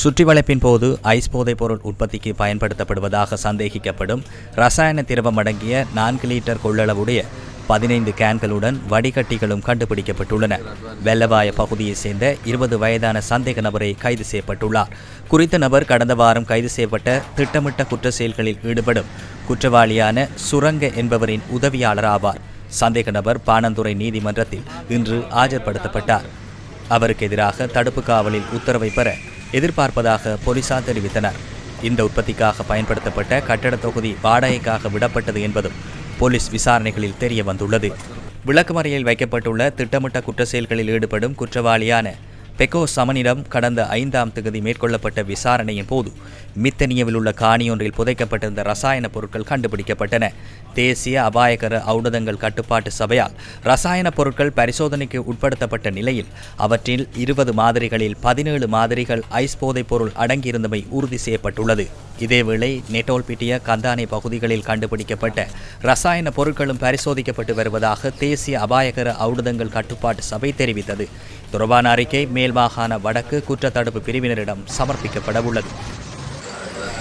சுற்றி வளைப்பின் போது ஐஸ் போதைப் பொருள் உற்பத்திக்கு பயன்படுத்தப்படுவதாக சந்தேகிக்கப்படும் ரசாயன திரவம் அடங்கிய நான்கு லிட்டர் கொள்ளளவுடைய பதினைந்து கேன்களுடன் வடிகட்டிகளும் கண்டுபிடிக்கப்பட்டுள்ளன. வெள்ளவாய பகுதியைச் சேர்ந்த இருபது வயதான சந்தேக நபரை கைது செய்யப்பட்டுள்ளார். குறித்த நபர் கடந்த வாரம் கைது செய்யப்பட்ட திட்டமிட்ட குற்ற செயல்களில் ஈடுபடும் குற்றவாளியான சுரங்க என்பவரின் உதவியாளர் ஆவார். சந்தேக நபர் பாணந்துறை நீதிமன்றத்தில் இன்று ஆஜர்படுத்தப்பட்டார். அவருக்கு எதிராக தடுப்பு காவலில் உத்தரவை பெற எதிர்பார்ப்பதாக போலீசார் தெரிவித்தனர். இந்த உற்பத்திக்காக பயன்படுத்தப்பட்ட கட்டட தொகுதி வாடகைக்காக விடப்பட்டது என்பதும் போலீஸ் விசாரணைகளில் தெரிய வந்துள்ளது விளக்குமறையில் வைக்கப்பட்டுள்ள திட்டமிட்ட குற்ற செயல்களில் ஈடுபடும் குற்றவாளியான பெக்கோ சமனிடம் கடந்த ஐந்தாம் தேதி மேற்கொள்ளப்பட்ட விசாரணையின் போது மித்தனியவில் உள்ள காணியொன்றில் புதைக்கப்பட்டிருந்த ரசாயன பொருட்கள் கண்டுபிடிக்கப்பட்டன. தேசிய அபாயகர ஔடதங்கள் கட்டுப்பாட்டு சபையால் ரசாயன பொருட்கள் பரிசோதனைக்கு உட்படுத்தப்பட்ட நிலையில் அவற்றில் இருபது மாதிரிகளில் பதினேழு மாதிரிகள் ஐஸ் போதைப் பொருள் அடங்கியிருந்தமை உறுதி செய்யப்பட்டுள்ளது. இதேவேளை நெட்டோல்பிட்டிய கந்தானை பகுதிகளில் கண்டுபிடிக்கப்பட்ட ரசாயன பொருட்களும் பரிசோதிக்கப்பட்டு வருவதாக தேசிய அபாயகர ஔடதங்கள் கட்டுப்பாட்டு சபை தெரிவித்தது. தொடர்பான அறிக்கை மே மாகாண வடக்கு குற்றத்தடுப்பு பிரிவினரிடம் சமர்ப்பிக்கப்பட உள்ளது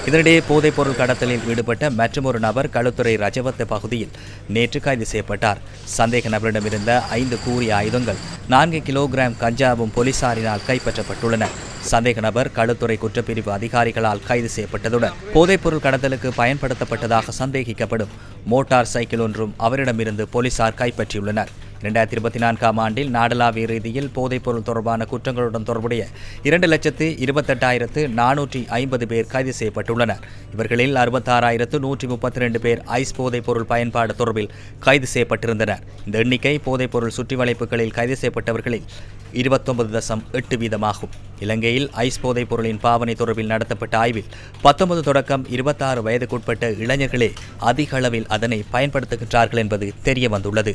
இதனிடையே போதைப்பொருள் கடத்தலில் ஈடுபட்ட மற்றொரு நபர் களுத்துறை ரஜவத்த பகுதியில் நேற்று கைது செய்யப்பட்டார். சந்தேக நபரிடமிருந்த ஐந்து கூறிய ஆயுதங்கள் நான்கு கிலோகிராம் கஞ்சாவும் போலீசாரினால் கைப்பற்றப்பட்டுள்ளன. சந்தேக நபர் களுத்துறை குற்றப்பிரிவு அதிகாரிகளால் கைது செய்யப்பட்டதுடன் போதைப்பொருள் கடத்தலுக்கு பயன்படுத்தப்பட்டதாக சந்தேகிக்கப்படும் மோட்டார் சைக்கிள் ஒன்றும் அவரிடமிருந்து போலீசார் கைப்பற்றியுள்ளனர். இரண்டாயிரத்தி இருபத்தி நான்காம் ஆண்டில் நாடளாவிய ரீதியில் போதைப்பொருள் தொடர்பான குற்றங்களுடன் தொடர்புடைய இரண்டு லட்சத்து இருபத்தெட்டாயிரத்து நானூற்றி ஐம்பது பேர் கைது செய்யப்பட்டுள்ளனர். இவர்களில் அறுபத்தாறாயிரத்து நூற்றி முப்பத்தி ரெண்டு பேர் ஐஸ் போதைப்பொருள் பயன்பாடு தொடர்பில் கைது செய்யப்பட்டிருந்தனர். இந்த எண்ணிக்கை போதைப்பொருள் சுற்றி வளைப்புகளில் கைது செய்யப்பட்டவர்களில் இருபத்தொன்பது தசம் எட்டு வீதமாகும். இலங்கையில் ஐஸ் போதைப் பொருளின் பாவனை தொடர்பில் நடத்தப்பட்ட ஆய்வில் பத்தொன்பது தொடக்கம் இருபத்தாறு வயதுக்குட்பட்ட இளைஞர்களே அதிக அளவில் அதனை பயன்படுத்துகின்றார்கள் என்பது தெரிய வந்துள்ளது